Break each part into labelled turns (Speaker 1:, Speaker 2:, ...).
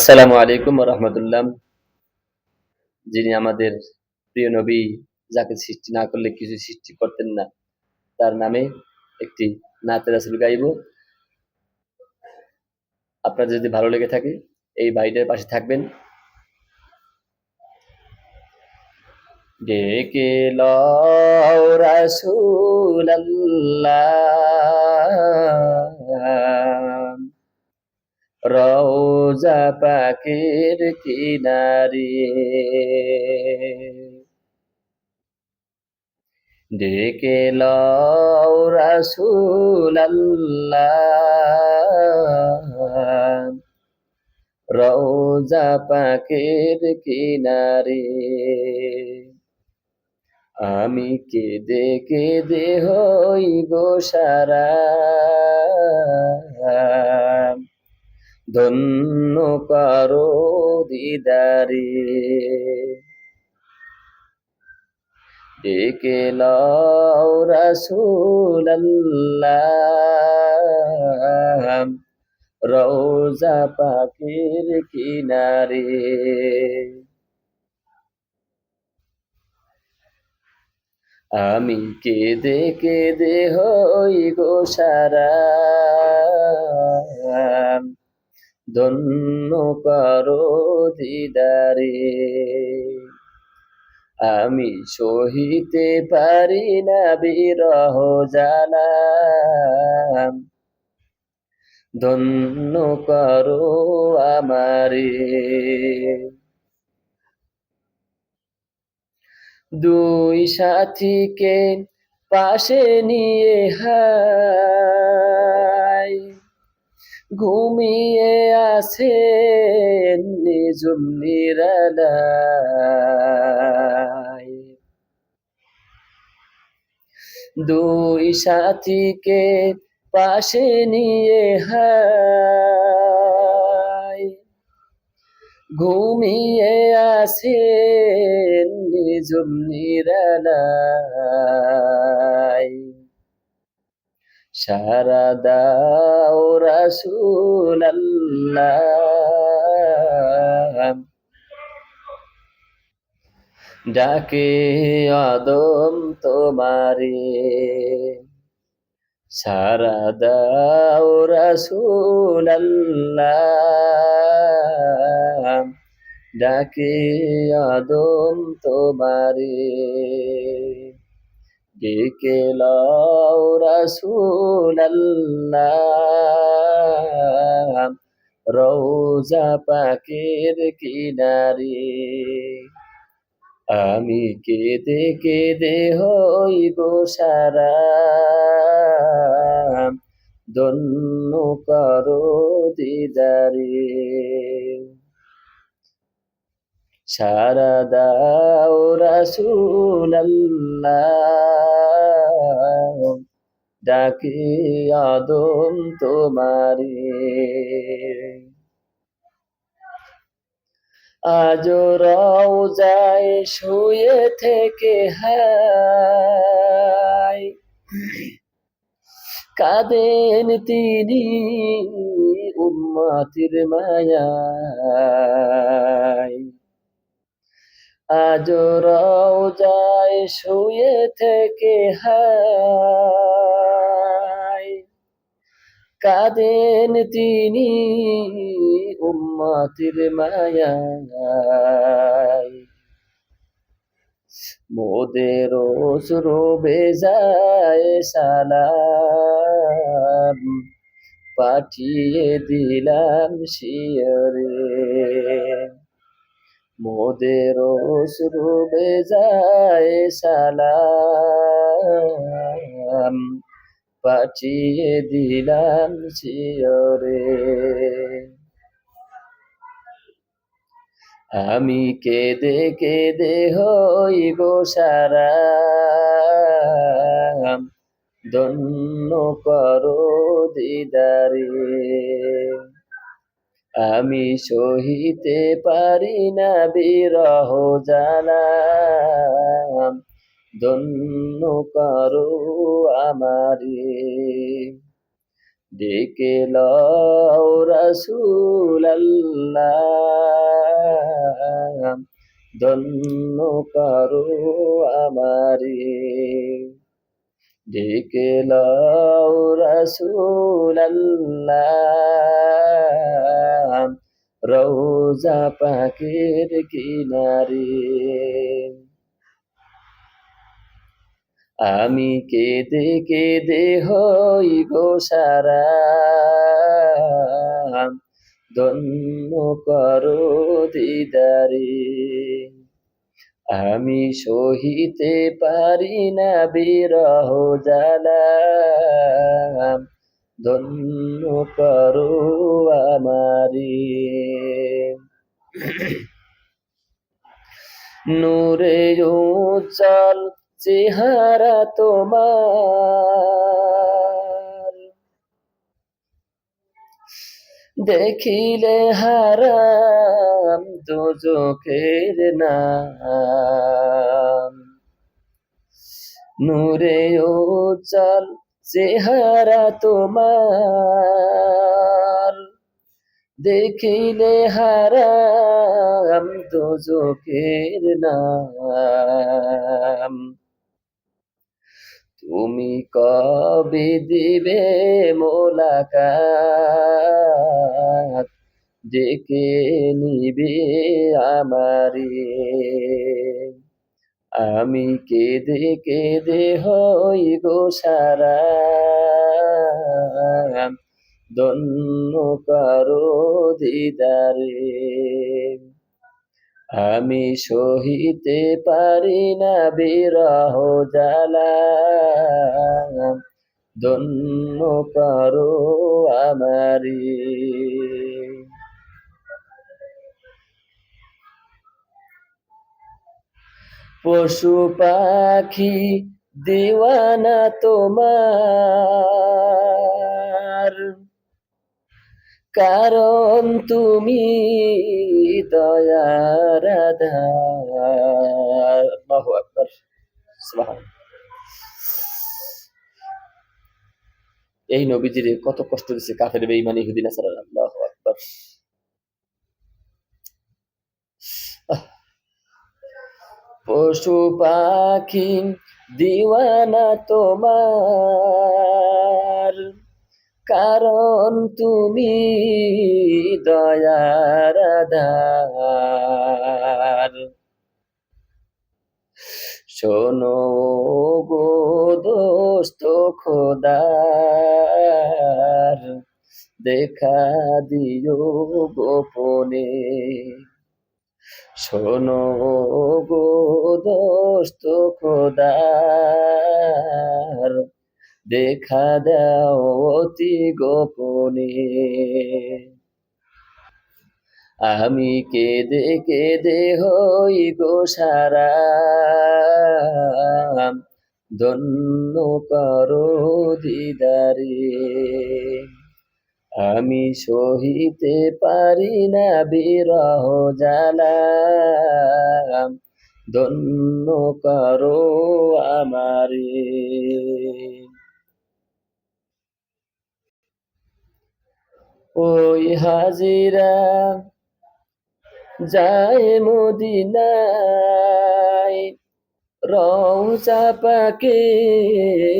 Speaker 1: আসসালামু আলাইকুম রহমতুল্লাহ। যিনি আমাদের প্রিয় নবী, যাকে সৃষ্টি না করলে কিছু সৃষ্টি করতেন না, তার নামে একটি নাতের রাসুল গাইব। আপনার যদি ভালো লেগে থাকে, এই বাড়িটার পাশে থাকবেন। ডেকে রাসূল আল্লাহ রওজা পাকের কিনারে। ডেকে লও রাসূল রওজা পাকের কিনারে। আমি কে দেখে হই গো সারা। ধন্য কারও দিদারে। ডেকে লও রাসূল আল্লাহ রওজা পাকের কিনারে। আমি কেঁদে কেঁদে হই গো সারা। ধন্য করো দিদারে আমি সহিতে পারি না বিরহ জালা ধন্য করো আমারে। দুই সাথীকে পাশে নিয়ে হাই। ঘুমিয়ে আছে নিজুম দুই সাথীকে পাশে নিয়ে হাই ঘুমিয়ে আছে নিজুম নিরালায়। সারা দাও রাসূল ডাকে আদম তোমারে সারা দাও রাসূল ডাকে আদম তোমারে ডেকে লও রাসূল আল্লাহ রওজা পাকের কিনারে আমি কেঁদে কেঁদে হই গো সারা দন্য করো দিদারে সারা দাও রাসূল আল্লাহ ডাকে আদম তোমারে। আজ যায় শুয়ে থেকে হাই। কাঁদেন তিনি উম্মতির মায়ায়। আজ রওজায় শুয়ে থেকে হাই কাঁদেন তিনি উম্মতির মায়ায়। মোদের রোবে যায় সালাম পাঠিয়ে দিলাম শিয়রে। মোদের রুবে যায় সালাম। পাঠিয়ে দিলাম শিয়রে আমি কেঁদে কেঁদে হই গো সারা দন্য করো দিদারে। আমি সহিতে পারি না বিরহ জানা দন্য করো আমারে। ডেকে লও রাসূল আল্লাহ ধন্য করো আমারে। ডেকে লও রাসূল আল্লাহ রওজা কিনারে আমি কেঁদে কেঁদে হই গো সারা ধন্য করো দিদারে আমি সহিতে পারি না বিরহ জ্বালা ধন্য করো আমারি। নূরে উজ্জ্বল চেহারা তোমার। দেখিলে হারাম দুজখের নাম। নূরে উজ্জ্বল চেহারা তোমার। দেখিলে হারাম দুজখের নাম। তুমি কবে দিবে মোলাকাত? ডেকে নিবে আমারে। আমি কেঁদে কেঁদে হই গো সারা। ধন্য কারও দিদারে। আমি সহিতে পারি না বিরহ জ্বালা ধন্য কারও আমারি। পশু পাখি দিওয়ানা তোমার। কারণ তুমি এই নবীজির কত কষ্ট দিচ্ছে কাফের, বেঈমানি, ইহুদি নাসারা আল্লাহু আকবার। পশু পাখি দিওয়ানা তোমার। কারণ তুমি দয়ার আধার। শোনো গো দোস্ত খোদার, দেখা দিও গোপনে। শোনো গো দোস্ত খোদার দেখা দাও অতি গোপনে। আমি কেঁদে কেঁদে হই গো সারা। ধন্য করো দিদারে। আমি সহিতে পারি না বিরহ জ্বালা। ধন্য করো আমারে। ওই হাজিরা যায় মদিনায়। রওজা পাকে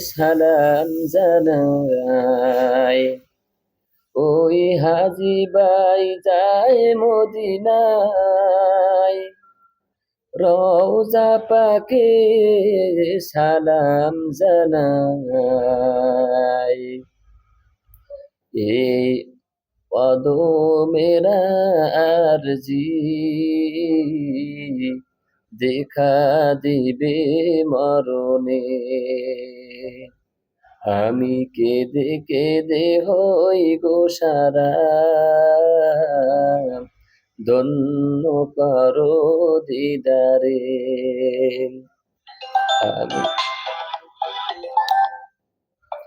Speaker 1: সালাম জানায়। ওই হাজি বাই যায় মদিনায়। রওজা পাকে সালাম জানায়। এই কদমেরা আরজি। দেখা দিবে মরণে। আমি কেঁদে কেঁদে হই গো সারা। ধন্য করো দিদারে। আমি